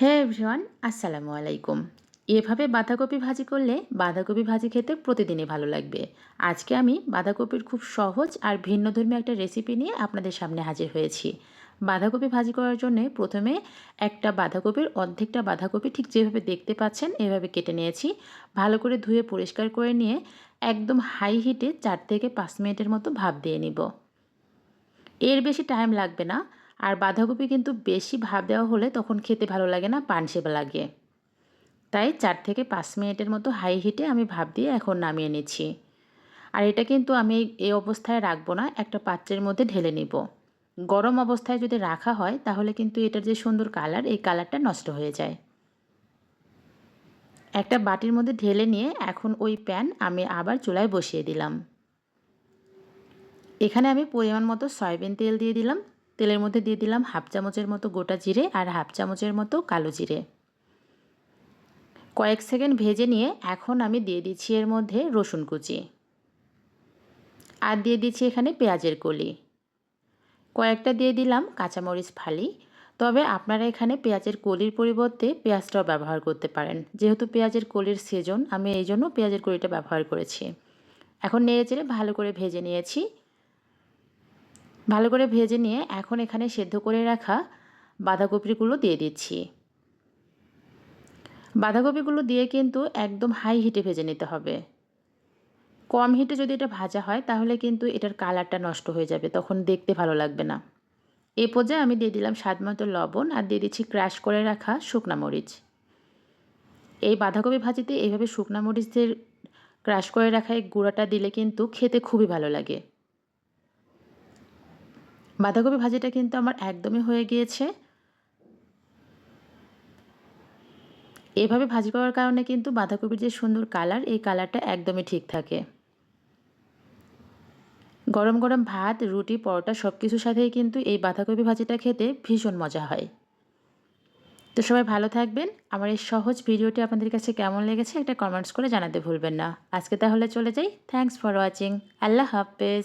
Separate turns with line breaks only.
হ্যাঁ এভরিওয়ান, আসসালামু আলাইকুম। এভাবে বাঁধাকপি ভাজি করলে বাঁধাকপি ভাজি খেতে প্রতিদিনই ভালো লাগবে। আজকে আমি বাঁধাকপির খুব সহজ আর ভিন্নধর্মী একটা রেসিপি নিয়ে আপনাদের সামনে হাজির হয়েছি। বাঁধাকপি ভাজি করার জন্য প্রথমে একটা বাঁধাকপির অর্ধেকটা বাঁধাকপি ঠিক যেভাবে দেখতে পাচ্ছেন এভাবে কেটে নিয়েছি। ভালো করে ধুয়ে পরিষ্কার করে নিয়ে একদম হাই হিটে চার থেকে পাঁচ মিনিটের মতো ভাপ দিয়ে নিব। এর বেশি টাইম লাগবে না। আর বাঁধাকপি কিন্তু বেশি ভাব দেওয়া হলে তখন খেতে ভালো লাগে না পানসে লাগে। তাই চার থেকে পাঁচ মিনিটের মতো হাই হিটে আমি ভাব দিয়ে এখন নামিয়ে নিচ্ছি। আর এটা কিন্তু আমি এই অবস্থায় রাখব না, একটা পাত্রের মধ্যে ঢেলে নিব। গরম অবস্থায় যদি রাখা হয়, তাহলে কিন্তু এটার যে সুন্দর কালার, এই কালারটা নষ্ট হয়ে যায়। একটা বাটির মধ্যে ঢেলে নিয়ে এখন ওই প্যান আমি আবার চুলায় বসিয়ে দিলাম। এখানে আমি পরিমাণ মতো সয়াবিন তেল দিয়ে দিলাম। তেলের মধ্যে দিয়ে দিলাম হাফ চামচের মতো গোটা জিরে আর হাফ চামচের মতো কালো জিরে। কয়েক সেকেন্ড ভেজে নিয়ে এখন আমি দিয়ে দিচ্ছি এর মধ্যে রসুন কুচি। আর দিয়ে দিচ্ছি এখানে পেঁয়াজের কলি। কয়েকটা দিয়ে দিলাম কাঁচামরিচ ফালি। তবে আপনারা এখানে পেঁয়াজের কলির পরিবর্তে পেঁয়াজটাও ব্যবহার করতে পারেন। যেহেতু পেঁয়াজের কলির সিজন আমি এই জন্য পেঁয়াজের কলিটা ব্যবহার করেছি। এখন নেড়ে চেড়ে ভালো করে ভেজে নিয়েছি। ভালো করে ভেজে নিয়ে এখন এখানে সেদ্ধ করে রাখা বাঁধাকপিগুলো দিয়ে দিচ্ছি। বাঁধাকপিগুলো দিয়ে কিন্তু একদম হাই হিটে ভেজে নিতে হবে। কম হিটে যদি এটা ভাজা হয়, তাহলে কিন্তু এটার কালারটা নষ্ট হয়ে যাবে, তখন দেখতে ভালো লাগবে না। এ পর্যায়ে আমি দিয়ে দিলাম স্বাদ মতো লবণ আর দিয়ে দিচ্ছি ক্র্যাশ করে রাখা শুকনা মরিচ। এই বাঁধাকপি ভাজিতে এইভাবে শুকনা মরিচের ক্রাশ করে রাখা এই গুঁড়াটা দিলে কিন্তু খেতে খুবই ভালো লাগে। বাঁধাকপি ভাজিটা কিন্তু আমার একদমই হয়ে গিয়েছে। এভাবে ভাজি করার কারণে কিন্তু বাঁধাকপির যে সুন্দর কালার, এই কালারটা একদমই ঠিক থাকে। গরম গরম ভাত, রুটি, পরোটা সব কিছুর সাথেই কিন্তু এই বাঁধাকপি ভাজিটা খেতে ভীষণ মজা হয়। তো সবাই ভালো থাকবেন। আমার এই সহজ ভিডিওটি আপনাদের কাছে কেমন লেগেছে একটা কমেন্টস করে জানাতে ভুলবেন না। আজকে তাহলে চলে যাই। থ্যাংকস ফর ওয়াচিং আল্লাহ হাফেজ।